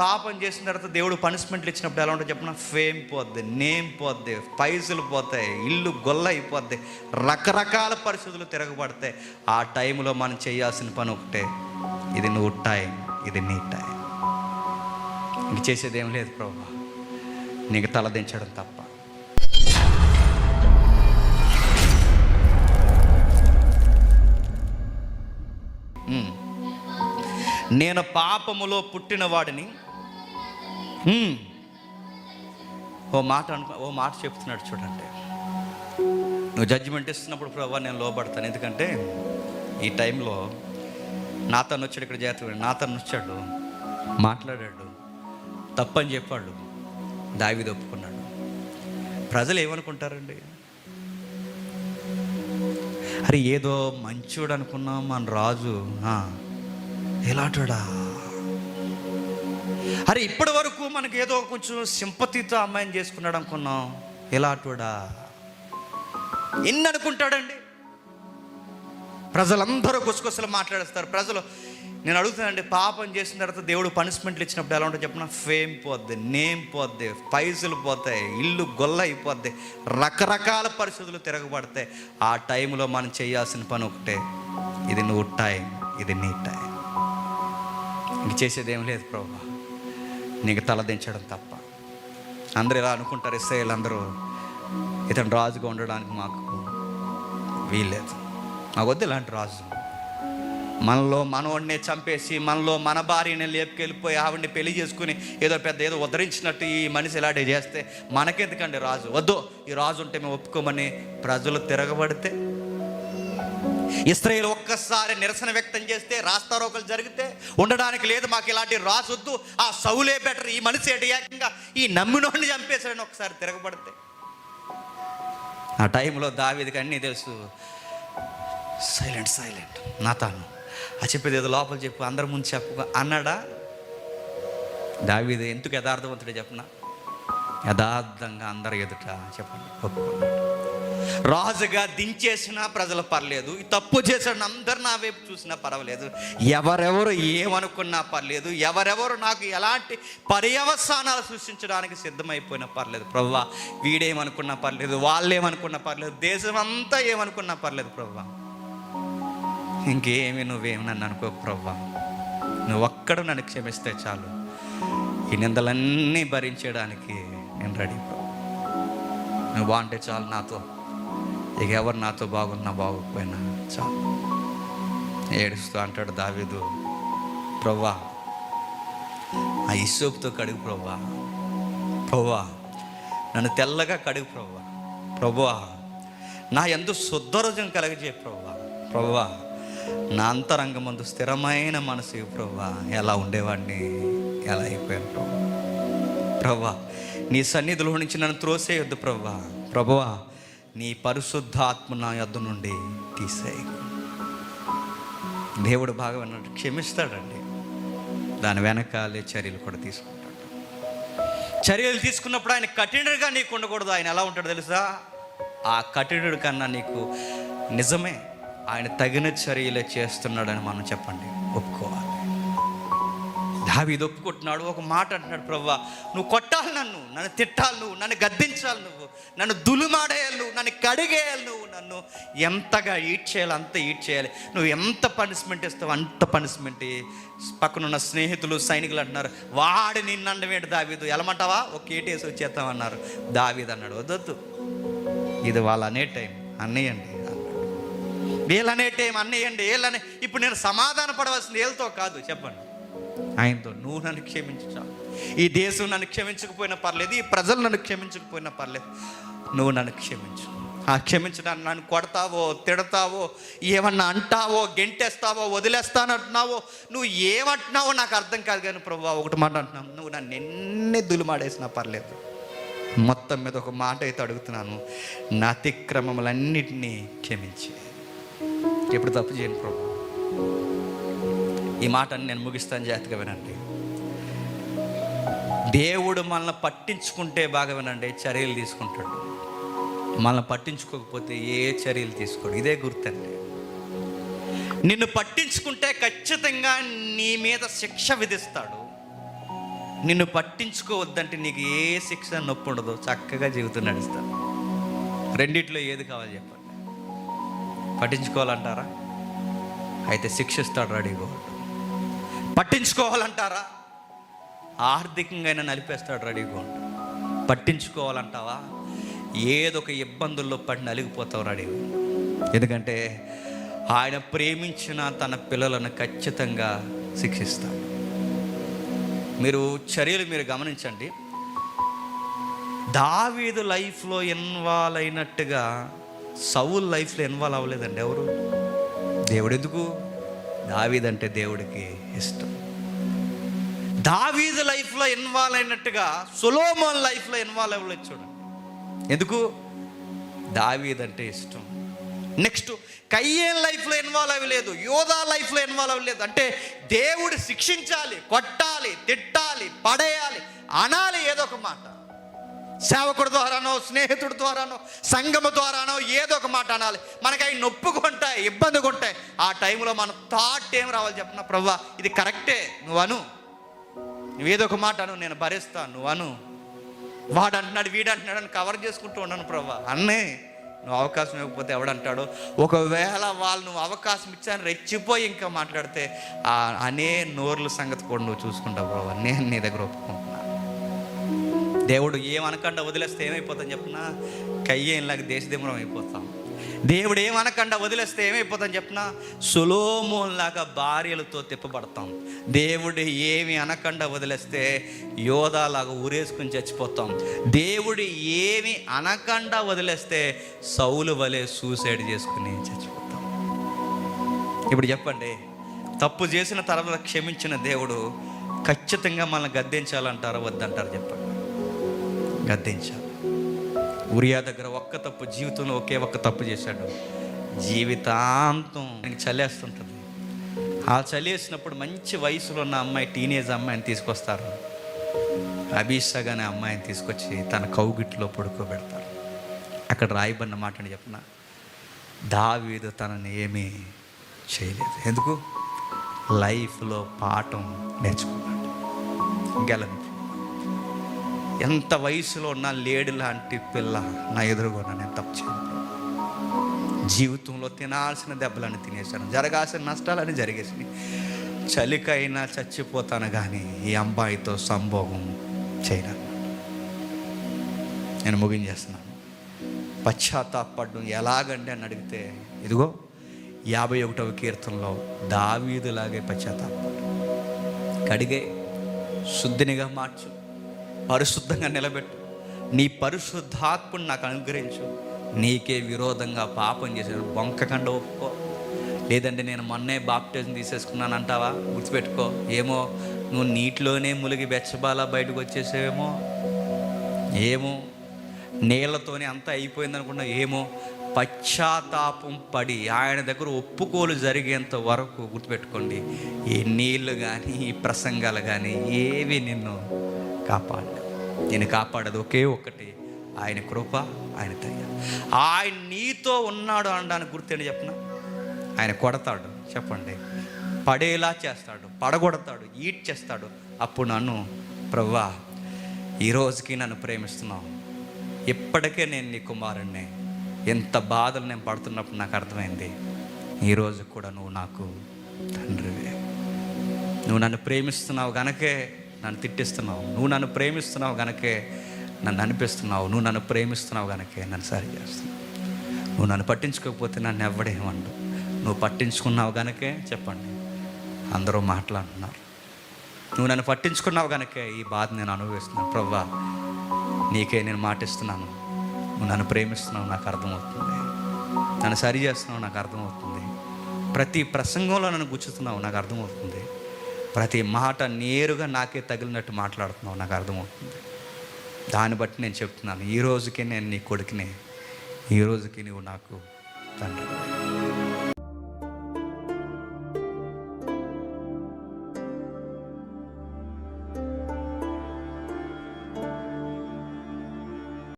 పాపం చేసిన తర్వాత దేవుడు పనిష్మెంట్లు ఇచ్చినప్పుడు ఎలా ఉంటుంది చెప్పిన ఫేమ్ పోద్ది నేమ్ పోద్ది పైసలు పోతాయి ఇల్లు గొల్ల అయిపోద్ది రకరకాల పరిస్థితులు తిరగబడతాయి. ఆ టైంలో మనం చేయాల్సిన పని ఒకటే ఇది నువ్వు టైం ఇది నీ టైం ఇంక చేసేది ఏం లేదు ప్రభు నీకు తలదించడం తప్ప. నేను పాపములో పుట్టిన వాడిని ఓ మాట అనుకు ఓ మాట చెప్తున్నాడు చూడండి. నువ్వు జడ్జిమెంట్ ఇస్తున్నప్పుడు ప్రభావ నేను లోపడతాను ఎందుకంటే ఈ టైంలో నాతను వచ్చాడు ఇక్కడ జాతర నాతను వచ్చాడు మాట్లాడాడు తప్పని చెప్పాడు దావి ఒప్పుకున్నాడు. ప్రజలు ఏమనుకుంటారండి? అరే ఏదో మంచోడు అనుకున్నాం మన రాజు. ఆ, ఎలాంటోడా? అరే ఇప్పటి వరకు మనకి ఏదో కొంచెం సింపతితో అమ్మాయిని చేసుకున్నాడు అనుకున్నాం. ఎలాంటోడా ఎన్ని అనుకుంటాడండి ప్రజలందరూ గుసగుసలు మాట్లాడేస్తారు. ప్రజలు నేను అడుగుతానండి పాపం చేసిన తర్వాత దేవుడు పనిష్మెంట్లు ఇచ్చినప్పుడు ఎలా ఉంటుంది చెప్పిన? ఫేమ్ పోద్ది నేమ్ పోద్ది పైసలు పోతాయి ఇల్లు గొల్ల అయిపోద్ది రకరకాల పరిస్థితులు తిరగబడతాయి. ఆ టైంలో మనం చేయాల్సిన పని ఒకటే ఇది నువ్వు టైం ఇది నీ టైం ఇంక చేసేది ఏం లేదు ప్రభా. నీకు తలదించడం తప్ప. అందరూ ఇలా అనుకుంటారు ఇస్రాయేల్ అందరూ ఇతను రాజుగా ఉండడానికి మాకు వీల్లేదు. మాకు వద్దు ఇలాంటి రాజు. మనలో మనవాడిని చంపేసి మనలో మన భార్యని లేపుకెళ్ళిపోయి ఆవిడ్ని పెళ్ళి చేసుకుని ఏదో పెద్ద ఏదో ఉద్ధరించినట్టు ఈ మనిషి ఇలాంటివి చేస్తే మనకెందుకండి రాజు? వద్దు ఈ రాజు ఉంటే మేము ఒప్పుకోమని ప్రజలు తిరగబడితే ఇస్రాయేల్ ఒక్కసారి నిరసన వ్యక్తం చేస్తే రాస్తారోకలు జరిగితే ఉండడానికి లేదు మాకు ఇలాంటి రాసొద్దు వద్దు ఆ సౌలే బెటర్ ఈ మనిషి ఏట ఏకంగా ఈ నమ్మినోడిని చంపేశాడని ఒకసారి తిరగబడితే. ఆ టైంలో దావీదికి అన్నీ తెలుసు. సైలెంట్ సైలెంట్ నా తాను ఆ చెప్పేది ఏదో లోపల చెప్పు అందరి ముందు చెప్పు అన్నాడా? దావీది ఎందుకు యథార్థవంతుడే చెప్పనా? యథార్థంగా అందరి ఎదుట చెప్పండి ఒప్పుకున్నాడు రాజుగా దించేసినా ప్రజలు పర్లేదు తప్పు చేసిన అందరు నా వైపు చూసినా పర్వాలేదు. ఎవరెవరు ఏమనుకున్నా పర్లేదు ఎవరెవరు నాకు ఎలాంటి పర్యవసానాలు సృష్టించడానికి సిద్ధమైపోయినా పర్లేదు. ప్రవ్వా వీడేమనుకున్నా పర్లేదు వాళ్ళేమనుకున్నా పర్లేదు దేశం అంతా ఏమనుకున్నా పర్లేదు ప్రవ్వా. ఇంకేమి నువ్వేమి నన్ను అనుకో ప్రవ్వా. నువ్వు ఒక్కడు నన్ను క్షమిస్తే చాలు. ఈ నిందలన్నీ భరించడానికి నేను రెడీ నువ్వు బాగుంటే చాలు నాతో. ఇక ఎవరు నాతో బాగున్నా బాగోకపోయినా చాలు. ఏడుస్తూ అంటాడు దావీదు ప్రవ్వా ఆ ఇసోపుతో కడుగు ప్రవ్వా. ప్రవ్వా నన్ను తెల్లగా కడుగు ప్రవ్వా. ప్రభువా నా ఎందు శుద్ధరజం కలగజే ప్రవ్వా. ప్రవ్వా నా అంతరంగమందు స్థిరమైన మనసు ప్రవ్వా. ఎలా ఉండేవాడిని? ఎలా అయిపోయాను ప్రవ్వా. ప్రవ్వా నీ సన్నిధిలో నుంచి నన్ను త్రోసేయొద్దు ప్రవ్వా. ప్రభువా నీ పరిశుద్ధాత్మ నా యొద్ నుండి తీసేయి. దేవుడు బాగా విన్నాడు క్షమిస్తాడండి. దాని వెనకాలే చర్యలు కూడా తీసుకుంటాడు. చర్యలు తీసుకున్నప్పుడు ఆయన కఠినుడిగా నీకు ఉండకూడదు. ఆయన ఎలా ఉంటాడు తెలుసా? ఆ కఠినుడి కన్నా నీకు నిజమే. ఆయన తగిన చర్యలే చేస్తున్నాడని మనం చెప్పండి. ఒప్పుకోవాలి. దావీది ఒప్పుకుంటున్నాడు. ఒక మాట అంటున్నాడు ప్రవ్వా నువ్వు కొట్టాలి నన్ను నన్ను తిట్టాలి నువ్వు నన్ను గద్దించాలి నువ్వు నన్ను దులుమాడేయాలి నువ్వు నన్ను కడిగేయాలి నువ్వు నన్ను ఎంతగా ఈట్ చేయాలి అంత ఈట్ చేయాలి. నువ్వు ఎంత పనిష్మెంట్ ఇస్తావు అంత పనిష్మెంట్ పక్కనున్న స్నేహితులు సైనికులు అంటున్నారు వాడి నిన్నండ వేడు దావీదు. ఎలమంటావా? ఒక ఏటేసి వచ్చేస్తామన్నారు దావీదు అన్నాడు వద్దొద్దు. ఇది వాళ్ళ అనే టైం అన్నయ్యండి వీళ్ళనే టైం అన్నయ్యండి వీళ్ళనే ఇప్పుడు నేను సమాధాన పడవలసింది వీళ్ళతో కాదు చెప్పండి. ఆయనతో నువ్వు నన్ను క్షమించు ఈ దేశం నన్ను క్షమించకపోయినా పర్లేదు ఈ ప్రజలు నన్ను క్షమించకపోయినా పర్లేదు. నువ్వు నన్ను క్షమించు. ఆ క్షమించడానికి నన్ను కొడతావో తిడతావో ఏమన్నా అంటావో గెంటేస్తావో వదిలేస్తానంటున్నావో నువ్వు ఏమంటున్నావో నాకు అర్థం కాదు కానీ ప్రభు ఒకటి మాట అంటున్నావు నువ్వు నన్ను ఎన్ని దులుమాడేసినా పర్లేదు. మొత్తం మీద ఒక మాట అయితే అడుగుతున్నాను. నా అతిక్రమములన్నిటినీ క్షమించి. ఎప్పుడు తప్పు చేయను ప్రభు. ఈ మాటని నేను ముగిస్తాను జాగ్రత్తగా వినండి. దేవుడు మనల్ని పట్టించుకుంటే బాగా వినండి చర్యలు తీసుకుంటాడు. మనల్ని పట్టించుకోకపోతే ఏ చర్యలు తీసుకోడు? ఇదే గుర్తండి. నిన్ను పట్టించుకుంటే ఖచ్చితంగా నీ మీద శిక్ష విధిస్తాడు. నిన్ను పట్టించుకోవద్దంటే నీకు ఏ శిక్ష నొప్పి ఉండదు. చక్కగా జీవితం నడుస్తాను రెండిట్లో ఏది కావాలి చెప్పండి? పట్టించుకోవాలంటారా? అయితే శిక్షిస్తాడు రెడీగా ఉండు. పట్టించుకోవాలంటారా? ఆర్థికంగా అయినా నలిపేస్తాడు రెడీగా ఉండు. పట్టించుకోవాలంటావా? ఏదో ఒక ఇబ్బందుల్లో పడి నలిగిపోతావు రెడీ ఎందుకంటే ఆయన ప్రేమించిన తన పిల్లలను ఖచ్చితంగా శిక్షిస్తాడు. మీరు చర్యలు మీరు గమనించండి. దావీదు లైఫ్లో ఇన్వాల్వ్ అయినట్టుగా సౌల్ లైఫ్లో ఇన్వాల్వ్ అవ్వలేదండి ఎవరు? దేవుడు ఎందుకు? దావీదంటే దేవుడికి ఇష్టం. దావీదు లైఫ్లో ఇన్వాల్వ్ అయినట్టుగా సులోమోన్ లైఫ్లో ఇన్వాల్వ్ అవ్వలేదు చూడండి. ఎందుకు? దావీదంటే ఇష్టం. నెక్స్ట్ కయ్యేన్ లైఫ్లో ఇన్వాల్వ్ అవ్వలేదు యోధా లైఫ్లో ఇన్వాల్వ్ అవ్వలేదు. అంటే దేవుడు శిక్షించాలి కొట్టాలి తిట్టాలి పడేయాలి అనాలి ఏదో ఒక మాట. సేవకుడి ద్వారానో స్నేహితుడి ద్వారానో సంగమ ద్వారానో ఏదో ఒక మాట అనాలి. మనకి అవి నొప్పుకుంటాయి ఇబ్బందిగా ఉంటాయి ఆ టైంలో మన థాట్ ఏం రావాలి చెప్పిన ప్రవ్వా? ఇది కరెక్టే నువ్వు అను నువ్వేదో ఒక మాట అను నేను భరిస్తాను నువ్వు అను వాడు అంటున్నాడు వీడు అంటున్నాడు అని కవర్ చేసుకుంటూ ఉన్నాను ప్రవ్వా. అన్నే నువ్వు అవకాశం ఇవ్వకపోతే ఎవడంటాడు? ఒకవేళ వాళ్ళు నువ్వు అవకాశం ఇచ్చాను రెచ్చిపోయి ఇంకా మాట్లాడితే అనే నోర్ల సంగతి కూడా నువ్వు చూసుకుంటావు ప్రభావ నేను నీ దగ్గర ఒప్పుకుంటున్నాను దేవుడు ఏమనకుండా వదిలేస్తే ఏమైపోతాం చెప్పిన కయ్యేలాగా దేశదిమరం అయిపోతాం. దేవుడు ఏమనకుండా వదిలేస్తే ఏమైపోతాం చెప్పిన సులోమోన్లాగా భార్యలతో తిప్పబడతాం. దేవుడు ఏమి అనకుండా వదిలేస్తే యోధాలాగా ఊరేసుకుని చచ్చిపోతాం. దేవుడు ఏమి అనకుండా వదిలేస్తే సౌలు వలె సూసైడ్ చేసుకుని చచ్చిపోతాం. ఇప్పుడు చెప్పండి తప్పు చేసిన తర్వాత క్షమించిన దేవుడు ఖచ్చితంగా మనల్ని గద్దించాలంటారా వద్దంటారు చెప్పండి? గద్దించాడు ఉరియా దగ్గర ఒక్క తప్పు జీవితంలో ఒకే ఒక్క తప్పు చేశాడు. జీవితాంతం చలేస్తుంటుంది ఆ చలేసినప్పుడు మంచి వయసులో ఉన్న అమ్మాయి టీనేజ్ అమ్మాయిని తీసుకొస్తారు. అభిషగ్ అనే అమ్మాయిని తీసుకొచ్చి తన కౌగిట్లో పడుకోబెడతారు. అక్కడ రాయబడిన మాటని చెప్పిన? దావీదు తనని ఏమీ చేయలేదు. ఎందుకు? లైఫ్లో పాఠం నేర్చుకున్నాడు. గెలను ఎంత వయసులో ఉన్న లేడి లాంటి పిల్ల నా ఎదురుగా నేను తప్పు చేయను. జీవితంలో తినాల్సిన దెబ్బలను తినేశాను. జరగాల్సిన నష్టాలని జరిగేసి చలికైనా చచ్చిపోతాను కానీ ఈ అమ్మాయితో సంభోగం చేయను. నేను ముగించేస్తున్నాను. పశ్చాత్తాపడడం ఎలాగండి అని అడిగితే ఇదిగో యాభై ఒకటవ కీర్తనలో దావీదులాగే పశ్చాత్తాపడు కడిగే శుద్ధినిగా మార్చు. పరిశుద్ధంగా నిలబెట్టు. నీ పరిశుద్ధాత్మను నాకు అనుగ్రహించు. నీకే విరోధంగా పాపం చేశాడు బొంకకండ ఒప్పుకో. లేదంటే నేను మొన్నే బాప్టిజం తీసేసుకున్నాను అంటావా? గుర్తుపెట్టుకో. ఏమో నువ్వు నీటిలోనే ములిగి బెచ్చబాల బయటకు వచ్చేసేవేమో? ఏమో నీళ్ళతోనే అంతా అయిపోయింది అనుకున్నా. ఏమో పశ్చాత్తాపం పడి ఆయన దగ్గర ఒప్పుకోలు జరిగేంత వరకు గుర్తుపెట్టుకోండి. ఈ నీళ్ళు కానీ ఈ ప్రసంగాలు కానీ ఏవి నిన్ను కాపాడు. నేను కాపాడదు ఒకే ఒక్కటి. ఆయన కృప ఆయన దయ. ఆయన నీతో ఉన్నాడు అనడానికి గుర్తేంటి చెప్పిన? ఆయన కొడతాడు. చెప్పండి. పడేలా చేస్తాడు. పడగొడతాడు. ఈట్ చేస్తాడు అప్పుడు నన్ను ప్రవ్వా ఈ రోజుకి నన్ను ప్రేమిస్తున్నావు. ఇప్పటికే నేను నీ కుమారుణ్ణి. ఎంత బాధలు నేను పడుతున్నప్పుడు నాకు అర్థమైంది. ఈరోజు కూడా నువ్వు నాకు తండ్రివే. నువ్వు నన్ను ప్రేమిస్తున్నావు కనుకే నన్ను తిట్టిస్తున్నావు. నువ్వు నన్ను ప్రేమిస్తున్నావు గనకే నన్ను అనిపిస్తున్నావు. నువ్వు నన్ను ప్రేమిస్తున్నావు గనకే నన్ను సరి చేస్తున్నావు. నువ్వు నన్ను పట్టించుకోకపోతే నన్ను ఎవడేమండు నువ్వు పట్టించుకున్నావు గనకే చెప్పండి. అందరూ మాట్లాడుతున్నారు. నువ్వు నన్ను పట్టించుకున్నావు గనకే ఈ బాధ నేను అనుభవిస్తున్నాను. ప్రవ్వా నీకే నేను మాటిస్తున్నాను. నువ్వు నన్ను ప్రేమిస్తున్నావు నాకు అర్థమవుతుంది. నన్ను సరి చేస్తున్నావు నాకు అర్థమవుతుంది. ప్రతి ప్రసంగంలో నన్ను గుచ్చుతున్నావు నాకు అర్థమవుతుంది. ప్రతి మాట నేరుగా నాకే తగిలినట్టు మాట్లాడుతున్నావు నాకు అర్థమవుతుంది. దాన్ని బట్టి నేను చెప్తున్నాను ఈ రోజుకి నేను నీ కొడుకుని ఈ రోజుకి నువ్వు నాకు తండ్రి